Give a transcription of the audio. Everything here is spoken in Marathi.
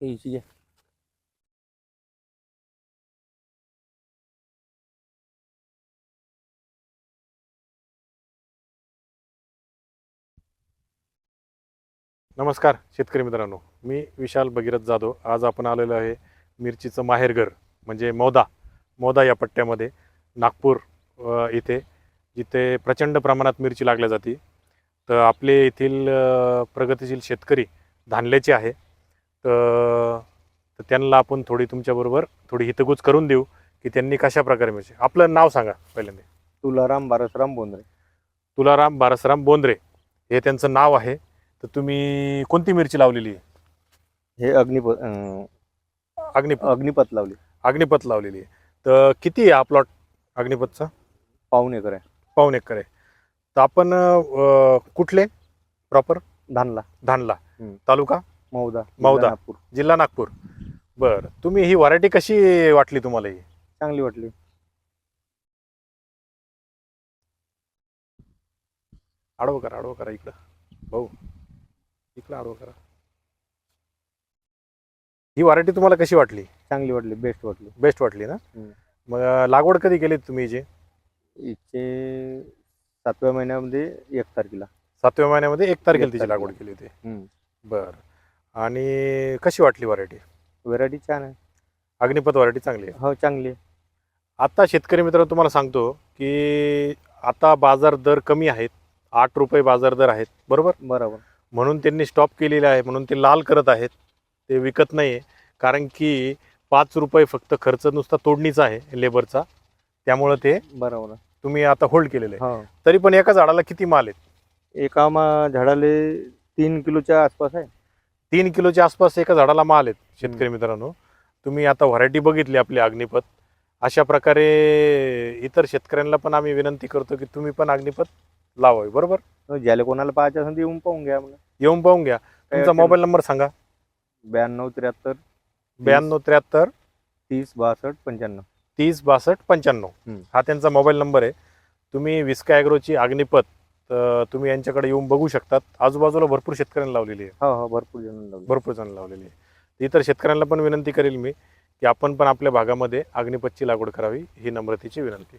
可以直接。नमस्कार नमस्कार शेतकरी मित्रांनो. मी विशाल भगीरथ जाधव. आज आपण आलेलो आहे मिरचीचं माहेरघर म्हणजे मौदा. मौदा या पट्ट्यामध्ये नागपूर इथे जिथे प्रचंड प्रमाणात मिरची लागल्या जाते. तर आपले येथील प्रगतीशील प्रगतिशील शेतकरी धानल्याचे आहे. तर तर त्यांना आपण थोडी तुमच्याबरोबर थोडी हितगुज करून देऊ की त्यांनी कशा प्रकारे मिरची आपलं नाव सांगा पहिल्यांदा. तुलाराम बारसराम बोंद्रे. तुलाराम बारसराम बोंद्रे हे त्यांचं नाव आहे. तर तुम्ही कोणती मिरची लावलेली आहे? हे अग्निपत अं, अग्निपथ अग्निपत लावली. अग्निपथ लावलेली आहे. तर किती आहे हा प्लॉट अग्निपथचा? पाऊन एकर आहे. पाऊन एकर आहे. तर आपण अं, कुठले? प्रॉपर? धानला. धानला. हम्म. तालुका? मौदा मौदा. नागपूर. जिल्हा नागपूर. बर. तुम्ही ही व्हरायटी कशी वाटली तुम्हाला ही? चांगली वाटली. आडवं करा आडवं करा इकडं. भाऊ इकडं आडवं करा. ही व्हरायटी तुम्हाला कशी वाटली? चांगली वाटली बेस्ट वाटली. बेस्ट वाटली ना? हम्म. मग लागवड कधी केली तुम्ही हिची? हिचे सातव्या महिन्यामध्ये एक तारखेला. सातव्या महिन्यामध्ये एक तारखेला एक तिची लागवड तारखेला. केली होती. हम्म. बर. आणि कशी वाटली व्हरायटी व्हरायटी छान आहे. अग्निपथ व्हरायटी चांगली आहे. हो चांगली आहे. आता शेतकरी मित्र तुम्हाला सांगतो की आता बाजार दर कमी आहेत. आठ रुपये बाजार दर आहेत. बरोबर? बरोबर. म्हणून त्यांनी स्टॉप केलेले आहे. म्हणून ते लाल करत आहेत. ते विकत नाही आहे कारण की पाच रुपये फक्त खर्च नुसता तोडणीचा आहे लेबरचा त्यामुळं ते बरोबर. आहे. तुम्ही आता होल्ड केलेले आहे. हो. तरी पण एका झाडाला किती माल आहेत? एका मा- झाडाले तीन किलोच्या आसपास आहे. तीन किलोच्या आसपास एका झाडाला माल आहेत शेतकरी मित्रांनो. तुम्ही आता व्हरायटी बघितली आपली अग्निपथ. अशा प्रकारे इतर शेतकऱ्यांना पण आम्ही विनंती करतो की तुम्ही पण अग्निपथ लावावी बरोबर? ज्याला कोणाला पाहायचं असेल येऊन पाहून घ्या येऊन पाहून घ्या. तुमचा मोबाईल नंबर सांगा. ब्याण्णव त्र्याहत्तर ब्याण्णव त्र्याहत्तर तीस बासष्ट पंच्याण्णव. तीस बासष्ट पंच्याण्णव. हा त्यांचा मोबाईल नंबर आहे. तुम्ही विस्का ॲग्रोची अग्निपथ तर तुम्ही यांच्याकडे येऊन बघू शकतात. आजूबाजूला भरपूर शेतकऱ्यांना लावलेली आहे. हो हो भरपूर जण लावले भरपूर जण लावलेली आहे. इतर शेतकऱ्यांना पण विनंती करेल मी की आपण पण आपल्या भागामध्ये अग्निपथची लागवड करावी ही नम्रतेची विनंती.